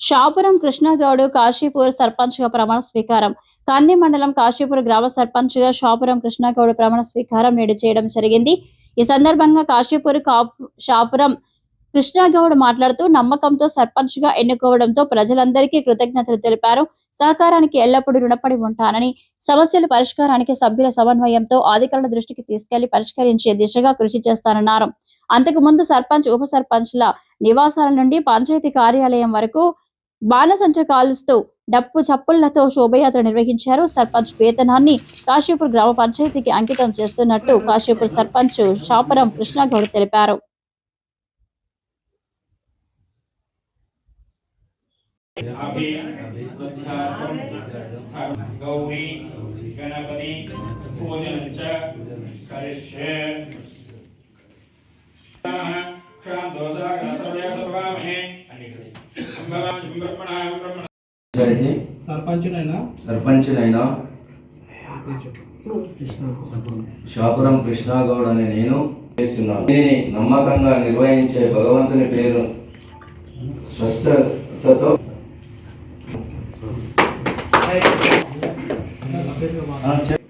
షాపురం కృష్ణగౌడ్ కాశీపూర్ సర్పంచ్గా ప్రమాణ స్వీకారం. కన్ని మండలం కాశీపూర్ గ్రామ సర్పంచ్గా షాపురం కృష్ణగౌడ్ ప్రమాణ స్వీకారం నేడు చేయడం జరిగింది. ఈ సందర్భంగా కాశీపూర్ షాపురం కృష్ణగౌడ్ మాట్లాడుతూ నమ్మకంతో సర్పంచ్గా ఎన్నుకోవడంతో ప్రజలందరికీ కృతజ్ఞతలు తెలిపారు. సహకారానికి ఎల్లప్పుడూ రుణపడి ఉంటానని సమస్యల పరిష్కారానికి సభ్యుల సమన్వయంతో అధికారుల దృష్టికి తీసుకెళ్ళి పరిష్కరించే దిశగా కృషి చేస్తానన్నారు. అంతకు ముందు సర్పంచ్ ఉప సర్పంచ్ల నివాసాల నుండి పంచాయతీ కార్యాలయం వరకు బాణసంచ కాలుస్తూ డప్పు చప్పుళ్ళతో శోభయాత్ర నిర్వహించారు. సర్పంచ్ వేతనాన్ని కాశీపూర్ గ్రామ పంచాయతీకి అంకితం చేస్తున్నట్టు కాశీపూర్ సర్పంచ్ షాపురం కృష్ణగౌడ్ తెలిపారు. అభి సర్పంచునైనా సర్పంచ్నైనా షాపురం కృష్ణాగౌడ్ అనే నేను చేస్తున్నాను దీనిని నమ్మకంగా నిర్వహించే భగవంతుని పేరు చెప్.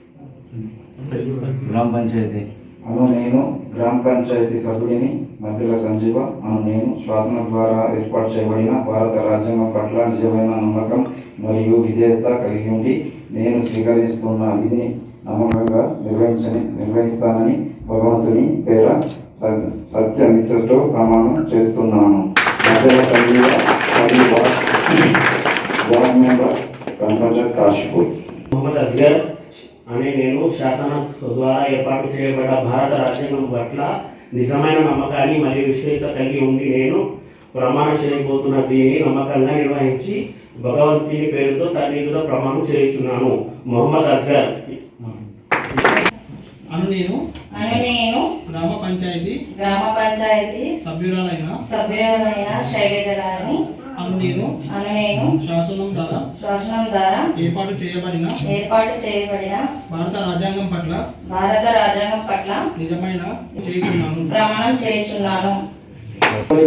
గ్రామ పంచాయతీ అను నేను గ్రామ పంచాయతీ సభ్యుడిని మధ్యల సంజీవ మనం నేను శాసనం ద్వారా ఏర్పాటు చేయబడిన భారత రాజ్యాంగం పట్ల నిజమైన నమ్మకం మరియు విధేయత కలిగి ఉండి నేను స్వీకరిస్తున్న విధిని నమ్మకంగా నిర్వహించని నిర్వహిస్తానని భగవంతుని పేర సత్య నిత్యతో ప్రమాణం చేస్తున్నాను. మధ్యల సంజీవ మరియు వార్డ్ మెంబర్ కన్వర్జర్ కాశీపూర్. మొహమ్మద్ అస్గర్ అనే నేను శాసన ద్వారా ఏర్పాటు చేయబడ్డ భారత రాజ్యాంగం పట్ల నిజమైన నమ్మకాన్ని మరియు విశ్వేత కలిగి ఉండి నేను ప్రమాణం చేయబోతున్న దీన్ని నమ్మకంగా నిర్వహించి భగవంతుని పేరుతో సన్నిధితో ప్రమాణం చేస్తున్నాను మొహమ్మద్ అను నేను అని నేను గ్రామ పంచాయతీ గ్రామ పంచాయతీ సభ్యురాలైన సభ్యులమైన శైలజలాని అను నేను. అను నేను. శాసనం ద్వారా శాసనం ద్వారా ఏర్పాటు చేయబడిన ఏర్పాటు చేయబడిన భారత రాజ్యాంగం పట్ల భారత రాజ్యాంగం పట్ల నిజమైన చేస్తున్నాను ప్రమాణం చేయుచున్నాను.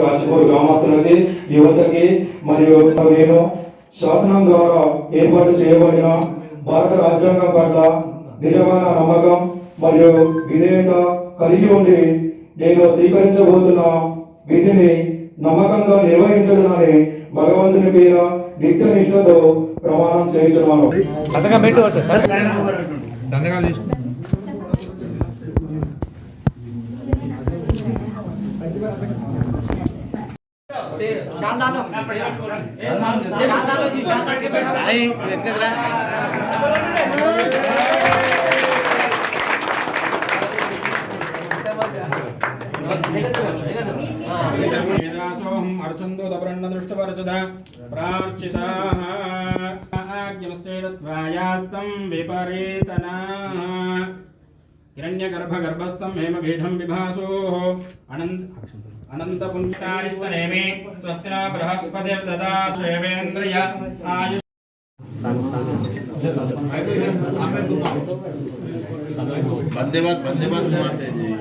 కాశీపూర్ గ్రామస్తులకి యువతకి మరియు నేను శాసనం ద్వారా ఏర్పాటు చేయబడిన భారత రాజ్యాంగం పట్ల నిజమైన నమ్మకం మరియు విధేయత కలిగి ఉండి నేను స్వీకరించబోతున్న విధిని నమ్మకంగా నిర్వహించగలని భగవంతుని పేర నిత్య నిష్ఠతో ప్రమాణం చేయించున్నాను. వేదాసోహం कर्णदृष्टवरचुधा प्रार्चिताः आज्ञमस्वेदत्वायास्तं विपरीतनाः हिरण्यगर्भगर्भस्थं हेमभेदं विभासोः अनन्त अनन्तपुङ्क्तारिष्टनेमे स्वस्तिना बृहस्पतिर्ददा देवेन्द्रिय आयुष बंदे बात बंदे बात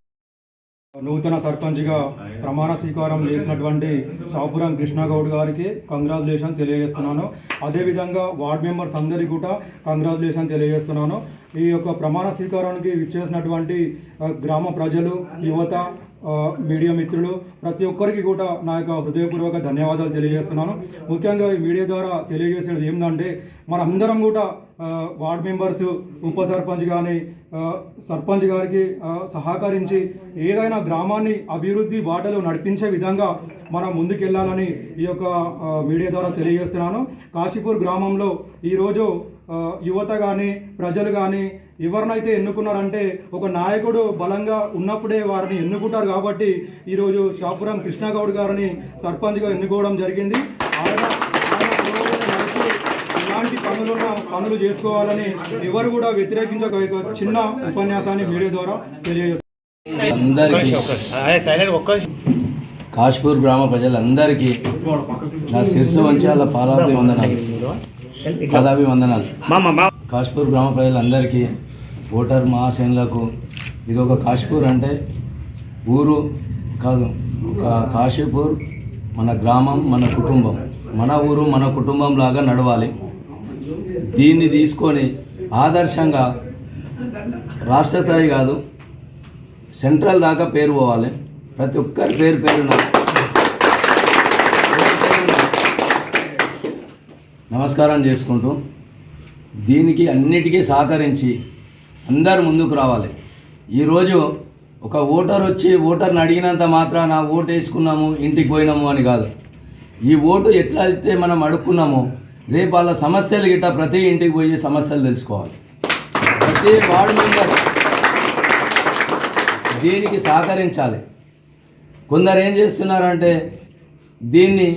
నూతన సర్పంచ్గా ప్రమాణ స్వీకారం చేసినటువంటి షాపురం కృష్ణగౌడ్ గారికి కంగ్రాచులేషన్ తెలియజేస్తున్నాను. అదేవిధంగా వార్డ్ మెంబర్స్ అందరికీ కూడా కంగ్రాచులేషన్ తెలియజేస్తున్నాను. ఈ యొక్క ప్రమాణ స్వీకారానికి విచ్చేసినటువంటి ఆ, గ్రామ ప్రజలు యువత మీడియా మిత్రులు ప్రతి ఒక్కరికి కూడా నా యొక్క హృదయపూర్వక ధన్యవాదాలు తెలియజేస్తున్నాను. ముఖ్యంగా ఈ మీడియా ద్వారా తెలియజేసేది ఏంటంటే మనందరం కూడా వార్డ్ మెంబర్స్ ఉప సర్పంచ్ కానీ సర్పంచ్ గారికి సహకరించి ఏదైనా గ్రామాన్ని అభివృద్ధి బాటలో నడిపించే విధంగా మనం ముందుకెళ్ళాలని ఈ యొక్క మీడియా ద్వారా తెలియజేస్తున్నాను. కాశీపూర్ గ్రామంలో ఈరోజు యువత కానీ ప్రజలు కానీ ఎవరినైతే ఎన్నుకున్నారంటే ఒక నాయకుడు బలంగా ఉన్నప్పుడే వారిని ఎన్నుకుంటారు కాబట్టి ఈరోజు షాపురం కృష్ణగౌడ్ గారిని సర్పంచ్గా ఎన్నుకోవడం జరిగింది. ఇలాంటి పనులున్న పనులు చేసుకోవాలని ఎవరు కూడా వ్యతిరేకించక ఒక చిన్న ఉపన్యాసాన్ని మీడియా ద్వారా తెలియజేస్తారు అందరికీ కాశ్పూర్ గ్రామ ప్రజలందరికీ నా శిరసు వంచి వాళ్ళ పాదాభి వందనాలు పదాభి వందనాలు కాశ్పూర్ గ్రామ ప్రజలందరికీ ఓటర్ మహాసేనులకు ఇది ఒక కాశీపూర్ అంటే ఊరు కాదు ఒక కాశీపూర్ మన గ్రామం మన కుటుంబం. మన ఊరు మన కుటుంబం లాగా నడవాలి. దీన్ని తీసుకొని ఆదర్శంగా రాష్ట్ర స్థాయి కాదు సెంట్రల్ దాకా పేరు పోవాలి. ప్రతి ఒక్కరి పేరు పేరున నమస్కారం చేసుకుంటూ దీనికి అన్నిటికీ సహకరించి అందరు ముందుకు రావాలి. ఈరోజు ఒక ఓటర్ వచ్చి ఓటర్ని అడిగినంత మాత్రాన ఓటు వేసుకున్నాము ఇంటికి పోయినాము అని కాదు. ఈ ఓటు ఎట్లా అయితే మనం అడుక్కున్నామో రేపు వాళ్ళ సమస్యలు గిట్ట ప్రతి ఇంటికి పోయి సమస్యలు తెలుసుకోవాలి. ప్రతి వార్డు మెంబర్ దీనికి సహకరించాలి. కొందరు ఏం చేస్తున్నారంటే దీన్ని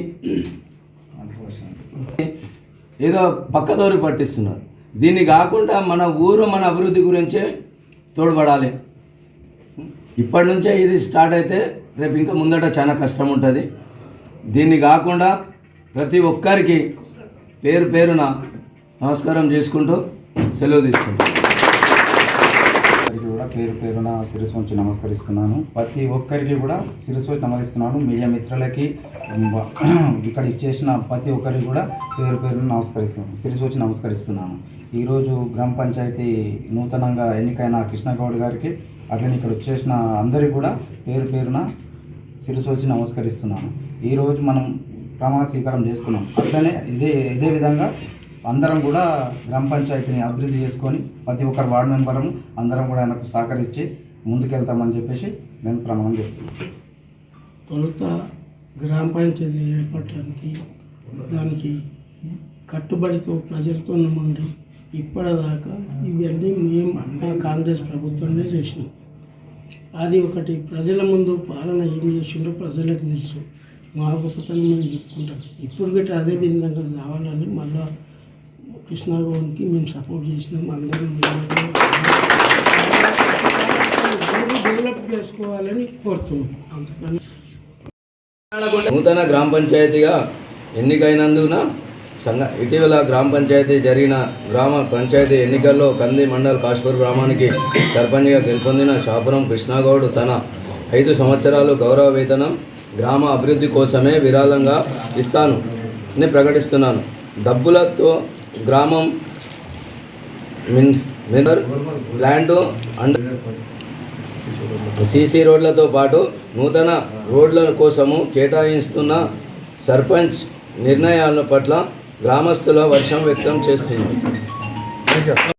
ఏదో పక్కదోరి పట్టిస్తున్నారు. దీన్ని కాకుండా మన ఊరు మన అభివృద్ధి గురించే తోడ్పడాలి. ఇప్పటి నుంచే ఇది స్టార్ట్ అయితే రేపు ఇంకా ముందట చాలా కష్టం ఉంటుంది. దీన్ని కాకుండా ప్రతి ఒక్కరికి పేరు పేరున నమస్కారం చేసుకుంటూ సెలవు తీసుకుంటాం కూడా పేరు పేరున శిరస్సు వచ్చి నమస్కరిస్తున్నాను. ప్రతి ఒక్కరికి కూడా శిరస్సు వచ్చి నమస్కరిస్తున్నాను. మీడియా మిత్రులకి ఇక్కడ ఇచ్చేసిన ప్రతి ఒక్కరికి కూడా పేరు పేరున నమస్కరిస్తున్నాను. శిరస్సు వచ్చి నమస్కరిస్తున్నాను. ఈరోజు గ్రామ పంచాయతీ నూతనంగా ఎన్నికైన కృష్ణగౌడ్ గారికి అట్లనే ఇక్కడ వచ్చేసిన అందరికీ కూడా పేరు పేరున శిరస్సు నమస్కరిస్తున్నాను. ఈరోజు మనం ప్రమాణ స్వీకారం చేసుకున్నాం. అట్లనే ఇదే ఇదే విధంగా అందరం కూడా గ్రామ పంచాయతీని అభివృద్ధి చేసుకొని ప్రతి ఒక్కరు వార్డు మెంబరం అందరం కూడా ఆయనకు సహకరించి ముందుకెళ్తామని చెప్పేసి మేము ప్రమాణం చేస్తున్నాం. తొలుత గ్రామ పంచాయతీ ఏర్పడటానికి దానికి కట్టుబడితో ప్రజలతో ఉండి ఇప్పటిదాకా ఇవన్నీ మేము మా కాంగ్రెస్ ప్రభుత్వంలో చేసినాం. అది ఒకటి ప్రజల ముందు పాలన ఏం చేసిండో ప్రజలకు తెలుసు. మా గొప్పతనం మేము చెప్పుకుంటాం. ఇప్పుడు గట్రా అదే విధంగా కావాలని మళ్ళా కృష్ణాగౌడ్కి మేము సపోర్ట్ చేసినాం. అందరం డెవలప్ చేసుకోవాలని కోరుతున్నాం. అంతకని నూతన గ్రామ పంచాయతీగా ఎన్నికైనందున సంఘ ఇటీవల గ్రామ పంచాయతీ జరిగిన గ్రామ పంచాయతీ ఎన్నికల్లో కంది మండల్ కాశ్పూర్ గ్రామానికి సర్పంచ్గా గెలుపొందిన షాపురం కృష్ణాగౌడ్ తన ఐదు సంవత్సరాలు గౌరవ వేతనం గ్రామ అభివృద్ధి కోసమే విరాళంగా ఇస్తాను అని ప్రకటిస్తున్నాను. డబ్బులతో గ్రామం మిన్ మినర్ ప్లాంటు అండ్ సీసీ రోడ్లతో పాటు నూతన రోడ్ల కోసము కేటాయిస్తున్న సర్పంచ్ నిర్ణయాల పట్ల గ్రామస్తుల వర్షం వ్యక్తం చేస్తున్నారు